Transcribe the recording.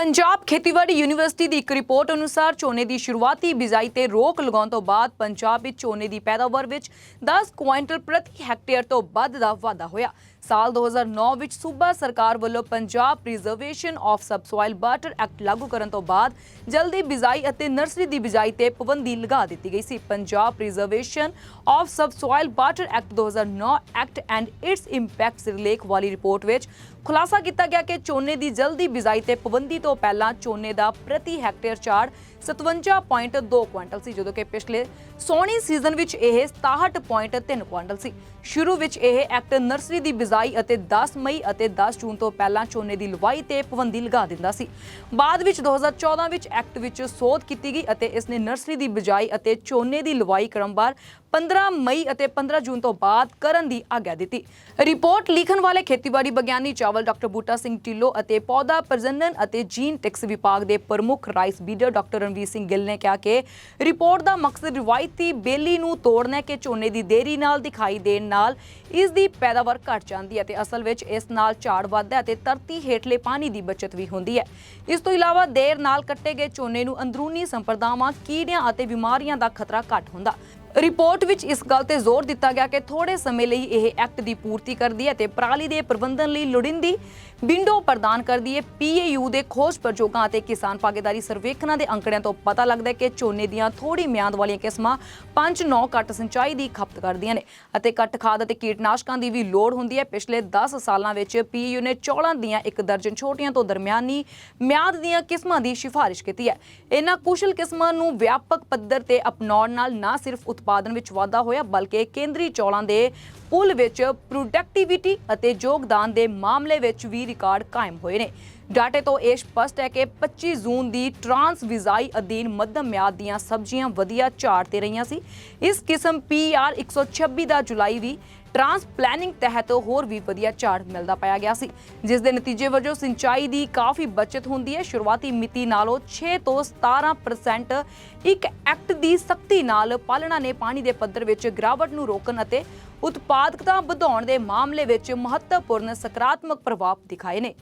ਪੰਜਾਬ ਖੇਤੀਬਾੜੀ ਯੂਨੀਵਰਸਿਟੀ ਦੀ ਇੱਕ ਰਿਪੋਰਟ ਅਨੁਸਾਰ ਝੋਨੇ ਦੀ ਸ਼ੁਰੂਆਤੀ ਬਿਜਾਈ ਤੇ ਰੋਕ ਲਗਾਉਣ ਤੋਂ ਬਾਅਦ ਪੰਜਾਬ ਵਿੱਚ ਝੋਨੇ ਦੀ ਪੈਦਾਵਾਰ ਵਿੱਚ 10 ਕੁਇੰਟਲ ਪ੍ਰਤੀ ਹੈਕਟੇਅਰ ਤੋਂ ਵੱਧ ਦਾ ਵਾਧਾ ਹੋਇਆ। ਸਾਲ 2009 ਵਿੱਚ ਸੂਬਾ ਸਰਕਾਰ ਵੱਲੋਂ Punjab preservation of subsoil water act ਲਾਗੂ ਕਰਨ ਤੋਂ ਬਾਅਦ ਜਲਦੀ ਬਿਜਾਈ ਅਤੇ ਨਰਸਰੀ ਦੀ ਬਿਜਾਈ ਤੇ ਪਾਬੰਦੀ ਲਗਾ ਦਿੱਤੀ ਗਈ ਸੀ। Punjab preservation of subsoil water act 2009 act and its impacts ਰਿਲੇਖ ਵਾਲੀ ਰਿਪੋਰਟ ਵਿੱਚ ਖੁਲਾਸਾ ਕੀਤਾ ਗਿਆ ਕਿ ਝੋਨੇ ਦੀ ਜਲਦੀ ਬਿਜਾਈ ਤੇ ਪਾਬੰਦੀ ਤੋਂ ਪਹਿਲਾਂ ਝੋਨੇ ਦਾ ਪ੍ਰਤੀ ਹੈਕਟੇਅਰ ਝਾੜ 57.2 ਕੁਇੰਟਲ ਸੀ, ਜਦੋਂ ਕਿ ਪਿਛਲੇ ਸੋਹਣੀ ਸੀਜ਼ਨ ਵਿੱਚ ਇਹ 67.3 ਕੁਇੰਟਲ ਸੀ। ਸ਼ੁਰੂ ਵਿੱਚ ਇਹ ਐਕਟ ਨਰਸਰੀ ਦੀ ਬਿਜਾਈ ਅਤੇ 10 ਮਈ ਅਤੇ 10 ਜੂਨ ਤੋਂ ਪਹਿਲਾਂ ਝੋਨੇ ਦੀ ਲਵਾਈ ਤੇ ਪਾਬੰਦੀ ਲਗਾ ਦਿੰਦਾ ਸੀ। ਬਾਅਦ ਵਿੱਚ 2014 ਵਿੱਚ ਐਕਟ ਵਿੱਚ ਸੋਧ ਕੀਤੀ ਗਈ ਅਤੇ ਇਸ ਨੇ ਨਰਸਰੀ ਦੀ ਬਿਜਾਈ ਅਤੇ ਝੋਨੇ ਦੀ ਲਵਾਈ ਕ੍ਰਮਵਾਰ 15 ਮਈ ਅਤੇ 15 ਜੂਨ ਤੋਂ ਬਾਅਦ ਕਰਨ ਦੀ ਆਗਿਆ ਦਿੱਤੀ। ਰਿਪੋਰਟ ਲਿਖਣ ਵਾਲੇ ਖੇਤੀਬਾੜੀ ਵਿਗਿਆਨੀ ਚਾਵਲ ਡਾਕਟਰ ਬੂਟਾ ਸਿੰਘ ਢਿੱਲੋਂ ਅਤੇ ਪੌਦਾ ਪ੍ਰਜਨਨ ਅਤੇ ਜੀਨ ਟੈਕਸ ਵਿਭਾਗ ਦੇ ਪ੍ਰਮੁੱਖ rice breeder doctor Ranvir Singh Gill ਨੇ ਕਿਹਾ ਕਿ ਰਿਪੋਰਟ ਦਾ ਮਕਸਦ ਰਵਾਇਤੀ ਬੇਲੀ ਨੂੰ ਤੋੜਨਾ ਕਿ ਝੋਨੇ ਦੀ ਦੇਰੀ ਨਾਲ ਦਿਖਾਈ ਦੇਣ ਨਾਲ ਇਸ ਦੀ ਪੈਦਾਵਾਰ ਘਟ ਜਾਂਦੀ ਹੈ ਤੇ ਅਸਲ ਵਿੱਚ ਇਸ ਨਾਲ ਝਾੜ ਵੱਧਦਾ ਹੈ ਤੇ ਧਰਤੀ ਹੇਠਲੇ ਪਾਣੀ ਦੀ ਬਚਤ ਵੀ ਹੁੰਦੀ ਹੈ। ਇਸ ਤੋਂ ਇਲਾਵਾ ਦੇਰ ਨਾਲ ਕੱਟੇ ਗਏ ਝੋਨੇ ਨੂੰ ਅੰਦਰੂਨੀ ਸੰਪਰਦਾਵਾਂ, ਕੀੜਿਆਂ ਅਤੇ ਬਿਮਾਰੀਆਂ ਦਾ ਖਤਰਾ ਘੱਟ ਹੁੰਦਾ। ਰਿਪੋਰਟ ਵਿੱਚ ਇਸ ਗੱਲ ਤੇ ਜ਼ੋਰ ਦਿੱਤਾ ਗਿਆ ਕਿ ਥੋੜੇ ਸਮੇਂ ਲਈ ਇਹ ਐਕਟ ਦੀ ਪੂਰਤੀ ਕਰਦੀ ਹੈ ਤੇ ਪਰਾਲੀ ਦੇ ਪ੍ਰਬੰਧਨ ਲਈ ਲੋੜੀਂਦੀ ਵਿੰਡੋ ਪ੍ਰਦਾਨ ਕਰਦੀ ਹੈ। ਪੀਏਯੂ ਦੇ ਖੋਜ ਪ੍ਰਯੋਗਾਂ ਅਤੇ ਕਿਸਾਨ ਭਾਗੀਦਾਰੀ ਸਰਵੇਖਣਾਂ ਦੇ ਅੰਕੜਿਆਂ ਤੋਂ ਪਤਾ ਲੱਗਦਾ ਹੈ ਕਿ ਝੋਨੇ ਦੀਆਂ ਥੋੜੀ ਮਿਆਦ ਵਾਲੀਆਂ ਕਿਸਮਾਂ 5-9 ਘੱਟ ਸਿੰਚਾਈ ਦੀ ਖਪਤ ਕਰਦੀਆਂ ਨੇ ਅਤੇ ਘੱਟ ਖਾਦ ਅਤੇ ਕੀਟਨਾਸ਼ਕਾਂ ਦੀ ਵੀ ਲੋੜ ਹੁੰਦੀ ਹੈ। ਪਿਛਲੇ 10 ਸਾਲਾਂ ਵਿੱਚ ਪੀਏਯੂ ਨੇ ਚੌਲਾਂ ਦੀਆਂ ਇੱਕ ਦਰਜਨ ਛੋਟੀਆਂ ਤੋਂ ਦਰਮਿਆਨੀ ਮਿਆਦ ਦੀਆਂ ਕਿਸਮਾਂ ਦੀ ਸਿਫਾਰਿਸ਼ ਕੀਤੀ ਹੈ। ਇਹਨਾਂ ਕੁਸ਼ਲ ਕਿਸਮਾਂ ਨੂੰ ਵਿਆਪਕ ਪੱਧਰ ਤੇ ਅਪਣਾਉਣ ਨਾਲ ਨਾ ਸਿਰਫ ਉਤਪਾਦਨ ਵਿੱਚ ਵਾਧਾ ਹੋਇਆ, ਬਲਕਿ ਕੇਂਦਰੀ ਚੌਲਾਂ ਦੇ ਪੁੱਲ ਵਿੱਚ ਪ੍ਰੋਡਕਟਿਵਿਟੀ ਅਤੇ ਯੋਗਦਾਨ ਦੇ ਮਾਮਲੇ ਵਿੱਚ ਵੀ ਰਿਕਾਰਡ ਕਾਇਮ ਹੋਏ ਨੇ। ਡਾਟੇ ਤੋਂ ਇਹ ਸਪਸ਼ਟ ਹੈ ਕਿ 25 ਜੂਨ ਦੀ ਟ੍ਰਾਂਸ ਵਿਜ਼ਾਈ ਅਧੀਨ ਮੱਧਮ ਮਿਆਦ ਦੀਆਂ ਸਬਜ਼ੀਆਂ ਵਧੀਆ ਝਾੜ ਤੇ ਰਹੀਆਂ ਸੀ। ਇਸ ਕਿਸਮ ਪੀਆਰ 126 ਦਾ ਜੁਲਾਈ ਵੀ ਟਰਾਂਸ ਤਹਿਤ ਹੋਰ ਵੀ ਵਧੀਆ ਝਾੜ ਮਿਲਦਾ ਪਾਇਆ ਗਿਆ ਸੀ, ਜਿਸ ਦੇ ਨਤੀਜੇ ਵਜੋਂ ਸਿੰਚਾਈ ਦੀ ਕਾਫੀ ਬਚਤ ਹੁੰਦੀ ਹੈ। ਸ਼ੁਰੂਆਤੀ ਮਿਤੀ ਨਾਲੋਂ 6 ਤੋਂ 17% ਇੱਕ ਐਕਟ ਦੀ ਸਖਤੀ ਨਾਲ ਪਾਲਣਾ ਨੇ ਪਾਣੀ ਦੇ ਪੱਧਰ ਵਿੱਚ ਗਿਰਾਵਟ ਨੂੰ ਰੋਕਣ ਅਤੇ ਉਤਪਾਦਕਤਾ ਵਧਾਉਣ ਦੇ ਮਾਮਲੇ ਵਿੱਚ ਮਹੱਤਵਪੂਰਨ ਸਕਾਰਾਤਮਕ ਪ੍ਰਭਾਵ ਦਿਖਾਏ ਨੇ।